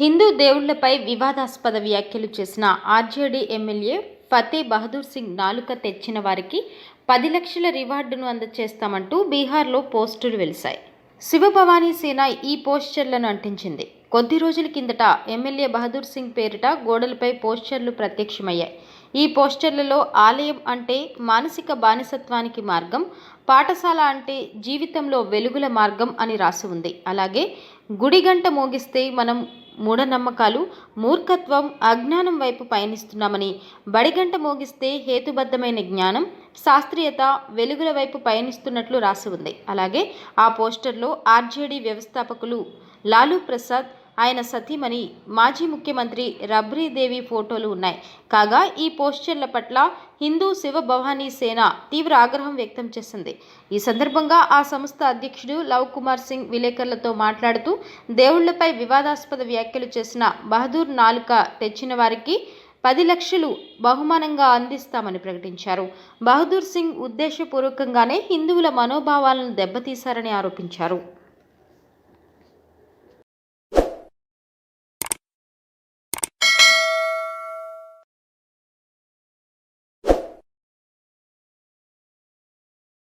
హిందూ దేవుళ్ళపై వివాదాస్పద వ్యాఖ్యలు చేసిన ఆర్జేడీ ఎమ్మెల్యే ఫతే బహదూర్ సింగ్ నాలుక తెచ్చిన వారికి పది లక్షల రివార్డును అందజేస్తామంటూ బీహార్లో పోస్టులు వెలిశాయి. శివభవానీ సేన ఈ పోస్టర్లను అంటించింది. కొద్ది రోజుల కిందట ఎమ్మెల్యే బహదూర్ సింగ్ పేరిట గోడలపై పోస్టర్లు ప్రత్యక్షమయ్యాయి. ఈ పోస్టర్లలో ఆలయం అంటే మానసిక బానిసత్వానికి మార్గం పాఠశాల అంటే జీవితంలో వెలుగుల మార్గం అని రాసి ఉంది. అలాగే గుడి గంట మోగిస్తే మనం మూఢనమ్మకాలు మూర్ఖత్వం అజ్ఞానం వైపు పయనిస్తున్నామని బడిగంట మోగిస్తే హేతుబద్ధమైన జ్ఞానం శాస్త్రీయత వెలుగుల వైపు పయనిస్తున్నట్లు రాసి ఉంది. అలాగే ఆ పోస్టర్లో ఆర్జేడీ వ్యవస్థాపకులు లాలూ ప్రసాద్ ఆయన సతీమణి మాజీ ముఖ్యమంత్రి రబ్రీదేవి ఫోటోలు ఉన్నాయి. కాగా ఈ పోస్టర్ల పట్ల హిందూ శివ భవానీ సేన తీవ్ర ఆగ్రహం వ్యక్తం చేసింది. ఈ సందర్భంగా ఆ సంస్థ అధ్యక్షుడు లవ్ కుమార్ సింగ్ విలేకరులతో మాట్లాడుతూ దేవుళ్ళపై వివాదాస్పద వ్యాఖ్యలు చేసిన బహదూర్ నాలుక తెచ్చిన వారికి పది లక్షలు బహుమానంగా అందిస్తామని ప్రకటించారు. బహదూర్ సింగ్ ఉద్దేశపూర్వకంగానే హిందువుల మనోభావాలను దెబ్బతీశారని ఆరోపించారు.